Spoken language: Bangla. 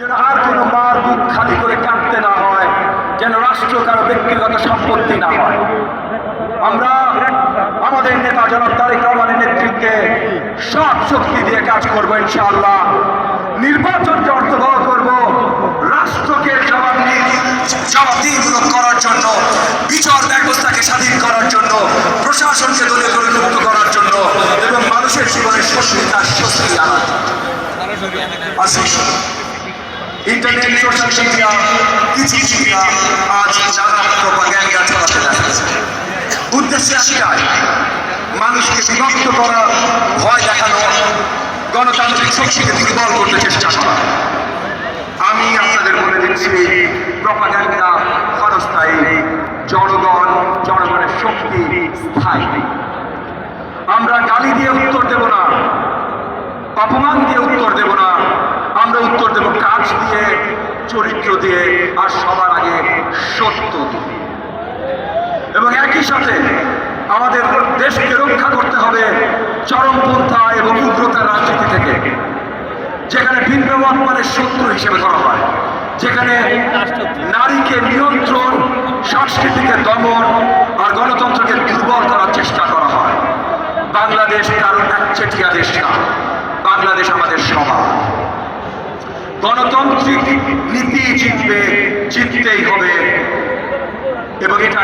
যেন আর কোনো মার বুক খালি করে কাঁদতে না হয়, যেন রাষ্ট্র কারও ব্যক্তিগত সম্পত্তি না হয়। আমরা আমাদের নেতা জনাব তারেক রহমানের নেতৃত্বে সব শক্তি দিয়ে কাজ করব ইনশাআল্লাহ। নির্বাচনকে অর্থবহ করব, রাষ্ট্রকে জবাবদিহি জবাবদিহিমূলক করার জন্য, বিচার ব্যবস্থাকে স্বাধীন করার জন্য, প্রশাসনকে দলে দলে মুক্ত করার জন্য এবং মানুষের জীবনে স্বস্তিতা স্বস্তি আনার জন্য। ইন্টারনেট সোশ্যাল মিডিয়া কিছু মিডিয়া আজ নানা প্রপাগ্যান্ডা চালাতে দেখাচ্ছে উদ্দেশ্য একটাই মানুষকে বিভক্ত করা ভয় দেখানো গণতান্ত্রিক শক্তিকে দুর্বল করতে চেষ্টা করা। আমি আপনাদের বলে দিচ্ছি প্রপাগ্যান্ডা ক্ষণস্থায়ী জনগণ, জনগণের শক্তি স্থায়ী। আমরা গালি দিয়ে উত্তর দেব না, অপমান দিয়ে দেব কাজ দিয়ে, চরিত্র দিয়ে আর সবার আগে সত্য দিয়ে এবং একই সাথে আমাদের দেশকে রক্ষা করতে হবে চরমপন্থা এবং উগ্রতার রাজনীতি থেকে, যেখানে ভিন্ন মত মানে শত্রু হিসেবে ধরা হয়, যেখানে নারীকে নিয়ন্ত্রণ, সংস্কৃতিকে দমন আর গণতন্ত্রকে দুর্বল করার চেষ্টা করা হয়। বাংলাদেশ কারণ একচেটিয়া দেশ না বাংলাদেশ আমাদের সবার গণতান্ত্রিক নীতি জিতবে জিততেই হবে। এবং এটা